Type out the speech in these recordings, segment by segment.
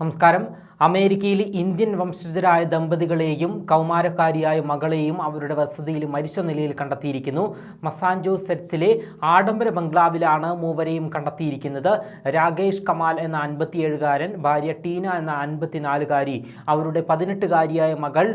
നമസ്കാരം. അമേരിക്കയിൽ ഇന്ത്യൻ വംശജരായ ദമ്പതികളെയും കൗമാരക്കാരിയായ മകളെയും അവരുടെ വസതിയിൽ മരിച്ച നിലയിൽ കണ്ടെത്തിയിരിക്കുന്നു. മസാഞ്ചോസെറ്റ്സിലെ ആഡംബര ബംഗ്ലാവിലാണ് മൂവരെയും കണ്ടെത്തിയിരിക്കുന്നത്. രാകേഷ് കമാൽ എന്ന അൻപത്തിയേഴുകാരൻ ഭാര്യ ടീന എന്ന അൻപത്തിനാലുകാരി അവരുടെ പതിനെട്ടുകാരിയായ മകൾ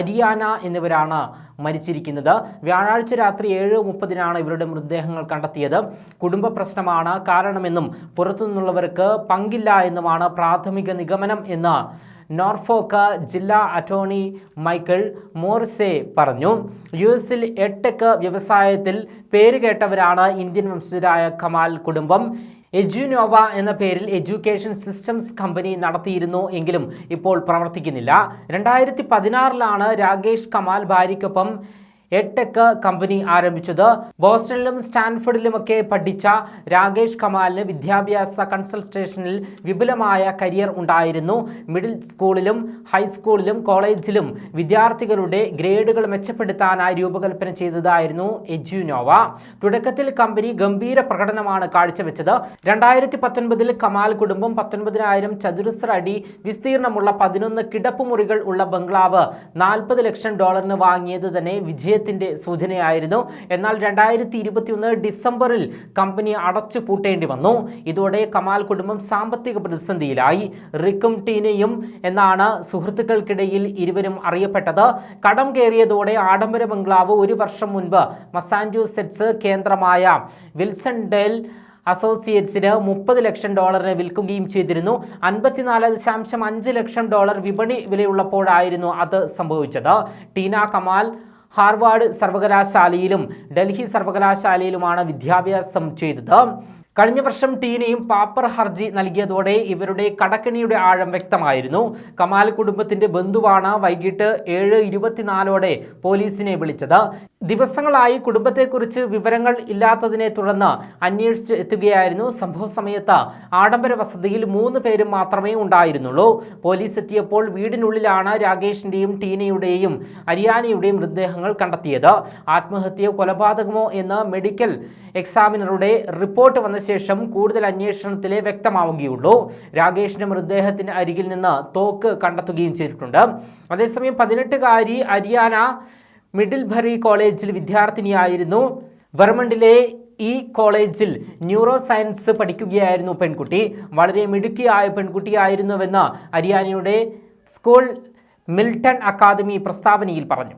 അരിയാന എന്നിവരാണ് മരിച്ചിരിക്കുന്നത്. വ്യാഴാഴ്ച രാത്രി ഏഴ് മുപ്പതിനാണ് ഇവരുടെ മൃതദേഹങ്ങൾ കണ്ടെത്തിയത്. കുടുംബ പ്രശ്നമാണ് കാരണമെന്നും പുറത്തുനിന്നുള്ളവർക്ക് പങ്കില്ല എന്നുമാണ് പ്രാഥമിക നിഗമനം എന്ന് നോർഫോക്ക ജില്ലാ അറ്റോർണി മൈക്കിൾ മോർസെ പറഞ്ഞു. യു എസിൽ എട്ടക്ക് വ്യവസായത്തിൽ പേരുകേട്ടവരാണ് ഇന്ത്യൻ വംശജരായ കമാൽ കുടുംബം. എജ്യുനോവ എന്ന പേരിൽ എഡ്യൂക്കേഷൻ സിസ്റ്റംസ് കമ്പനി നടത്തിയിരുന്നു എങ്കിലും ഇപ്പോൾ പ്രവർത്തിക്കുന്നില്ല. രണ്ടായിരത്തി പതിനാറിലാണ് രാകേഷ് കമാൽ ഭാര്യയ്ക്കൊപ്പം എട്ടെക്ക് കമ്പനി ആരംഭിച്ചത്. ബോസ്റ്റണിലും സ്റ്റാൻഫോർഡിലുമൊക്കെ പഠിച്ച രാകേഷ് കമാലിന് വിദ്യാഭ്യാസ കൺസൾട്ടേഷനിൽ വിപുലമായ കരിയർ ഉണ്ടായിരുന്നു. മിഡിൽ സ്കൂളിലും ഹൈസ്കൂളിലും കോളേജിലും വിദ്യാർത്ഥികളുടെ ഗ്രേഡുകൾ മെച്ചപ്പെടുത്താനായി രൂപകൽപ്പന ചെയ്തതായിരുന്നു എജ്യുനോവ തുടക്കത്തിൽ കമ്പനി ഗംഭീര പ്രകടനമാണ് കാഴ്ചവെച്ചത്. രണ്ടായിരത്തി പത്തൊൻപതിൽ കമാൽ കുടുംബം പത്തൊൻപതിനായിരം ചതുരശ്ര അടി വിസ്തീർണമുള്ള പതിനൊന്ന് കിടപ്പുമുറികൾ ഉള്ള ബംഗ്ലാവ് നാൽപ്പത് ലക്ഷം ഡോളറിന് വാങ്ങിയത് തന്നെ വിജയ വിജയത്തിന്റെ സൂചനയായിരുന്നു. എന്നാൽ രണ്ടായിരത്തി ഇരുപത്തിയൊന്ന് ഡിസംബറിൽ കമ്പനി അടച്ചു പൂട്ടേണ്ടി വന്നു. ഇതോടെ കമാൽ കുടുംബം സാമ്പത്തിക പ്രതിസന്ധിയിലായി. റിക്കും ടീനയും എന്നാണ് സുഹൃത്തുക്കൾക്കിടയിൽ ഇരുവരും അറിയപ്പെട്ടത്. കടം കയറിയതോടെ ആഡംബര ബംഗ്ലാവ് ഒരു വർഷം മുൻപ് മസാഞ്ചൂസെറ്റ്സ് കേന്ദ്രമായ വിൽസൺ ഡെൽ അസോസിയേറ്റ്സിന് മുപ്പത് ലക്ഷം ഡോളറിന് വിൽക്കുകയും ചെയ്തിരുന്നു. അൻപത്തിനാല് ദശാംശം അഞ്ച് ലക്ഷം ഡോളർ വിപണി വിലയുള്ളപ്പോഴായിരുന്നു അത് സംഭവിച്ചത്. ടീന കമാൽ ഹാർവാർഡ് സർവകലാശാലയിലും ഡൽഹി സർവകലാശാലയിലുമാണ് വിദ്യാഭ്യാസം ചെയ്തത്. കഴിഞ്ഞ വർഷം ടീനയും പാപ്പർ ഹർജി നൽകിയതോടെ ഇവരുടെ കടക്കണിയുടെ ആഴം വ്യക്തമായിരുന്നു. കമാൽ കുടുംബത്തിന്റെ ബന്ധുവാണ് വൈകിട്ട് ഏഴ് ഇരുപത്തിനാലോടെ പോലീസിനെ വിളിച്ചത്. ദിവസങ്ങളായി കുടുംബത്തെക്കുറിച്ച് വിവരങ്ങൾ ഇല്ലാത്തതിനെ തുടർന്ന് അന്വേഷിച്ച് എത്തുകയായിരുന്നു. സംഭവ സമയത്ത് ആഡംബര വസതിയിൽ മൂന്ന് പേരും മാത്രമേ ഉണ്ടായിരുന്നുള്ളൂ. പോലീസ് എത്തിയപ്പോൾ വീടിനുള്ളിലാണ് രാകേഷിന്റെയും ടീനയുടെയും അരിയാനയുടെയും മൃതദേഹങ്ങൾ കണ്ടെത്തിയത്. ആത്മഹത്യയോ കൊലപാതകമോ എന്ന് മെഡിക്കൽ എക്സാമിനറുടെ റിപ്പോർട്ട് വന്ന ശേഷം കൂടുതൽ അന്വേഷണത്തിലെ വ്യക്തമാവുകയുള്ളൂ. രാകേഷിന്റെ മൃതദേഹത്തിന് അരികിൽ നിന്ന് തോക്ക് കണ്ടെത്തുകയും ചെയ്തിട്ടുണ്ട്. അതേസമയം പതിനെട്ടുകാരി അരിയാന മിഡിൽബറി കോളേജിൽ വിദ്യാർത്ഥിനിയായിരുന്നു. വെർമണ്ടിലെ ഈ കോളേജിൽ ന്യൂറോ സയൻസ് പഠിക്കുകയായിരുന്നു പെൺകുട്ടി. വളരെ മിടുക്കിയായ പെൺകുട്ടിയായിരുന്നുവെന്ന് ഹരിയാനയുടെ സ്കൂൾ മിൽട്ടൺ അക്കാദമി പ്രസ്താവനയിൽ പറഞ്ഞു.